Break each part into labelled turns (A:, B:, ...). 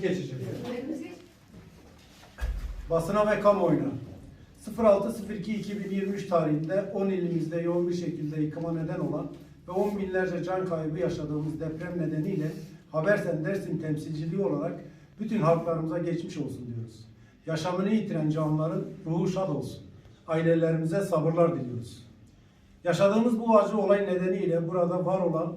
A: geçecek.
B: Basına ve kamuoyuna 06.02.2023 tarihinde 10 ilimizde yoğun bir şekilde yıkıma neden olan ve 10 binlerce can kaybı yaşadığımız deprem nedeniyle Habersen Dersim temsilciliği olarak bütün halklarımıza geçmiş olsun diyoruz. Yaşamını yitiren canlıların ruhu şad olsun. Ailelerimize sabırlar diliyoruz. Yaşadığımız bu acı olay nedeniyle burada var olan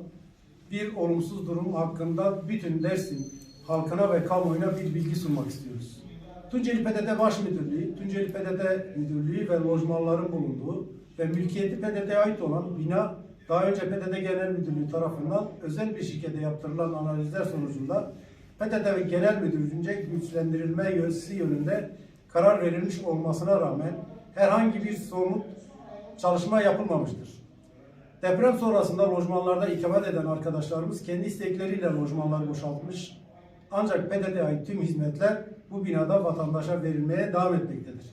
B: bir olumsuz durum hakkında bütün Dersim halkına ve kamuoyuna bir bilgi sunmak istiyoruz. Tunceli PDD Baş Müdürlüğü, Tunceli PDD Müdürlüğü ve lojmanların bulunduğu ve mülkiyeti PDD'ye ait olan bina daha önce PDD Genel Müdürlüğü tarafından özel bir şirkete yaptırılan analizler sonucunda PDD ve Genel Müdürlüğü'nce güçlendirilme yönetisi yönünde karar verilmiş olmasına rağmen herhangi bir somut çalışma yapılmamıştır. Deprem sonrasında lojmanlarda ikamet eden arkadaşlarımız kendi istekleriyle lojmanları boşaltmış. Ancak PDD'ye ait tüm hizmetler bu binada vatandaşa verilmeye devam etmektedir.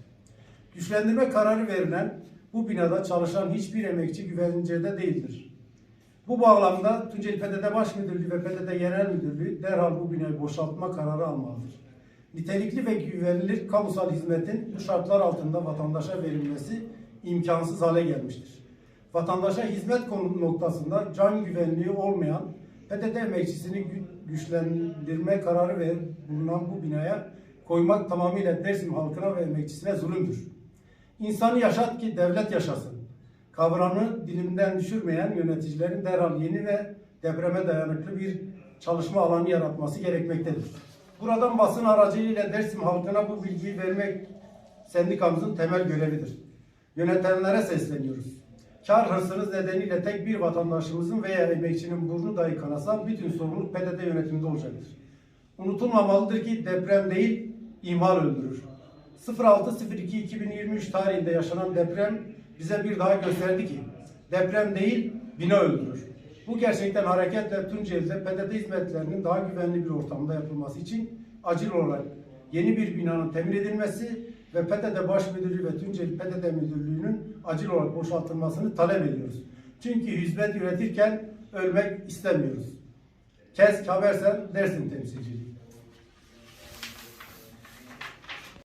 B: Güçlendirme kararı verilen bu binada çalışan hiçbir emekçi güvencede değildir. Bu bağlamda Tunceli PDD Baş Müdürlüğü ve PDD Genel Müdürlüğü derhal bu binayı boşaltma kararı almalıdır. Nitelikli ve güvenilir kamusal hizmetin bu şartlar altında vatandaşa verilmesi imkansız hale gelmiştir. Vatandaşa hizmet konu noktasında can güvenliği olmayan PTT emekçisini gü- güçlendirme kararı ve bulunan bu binaya koymak tamamıyla Dersim halkına ve emekçisine zulümdür. İnsanı yaşat ki devlet yaşasın. Kavramını dilimden düşürmeyen yöneticilerin derhal yeni ve depreme dayanıklı bir çalışma alanı yaratması gerekmektedir. Buradan basın aracılığıyla Dersim halkına bu bilgiyi vermek sendikamızın temel görevidir. Yönetenlere sesleniyoruz. Kar hırsınız nedeniyle tek bir vatandaşımızın veya emekçinin burnu dahi kanasa bütün sorumluluk PTT yönetiminde olacaktır. Unutulmamalıdır ki deprem değil, ihmal öldürür. 06.02.2023 tarihinde yaşanan deprem bize bir daha gösterdi ki deprem değil, bina öldürür. Bu gerçekten hareketle Tunceli'de PTT hizmetlerinin daha güvenli bir ortamda yapılması için acil olarak yeni bir binanın temin edilmesi ve PTT Baş Müdürlüğü ve Tunceli PTT Müdürlüğü'nün acil olarak boşaltılmasını talep ediyoruz. Çünkü hizmet üretirken ölmek istemiyoruz. KESK Habersen Dersim temsilciliği.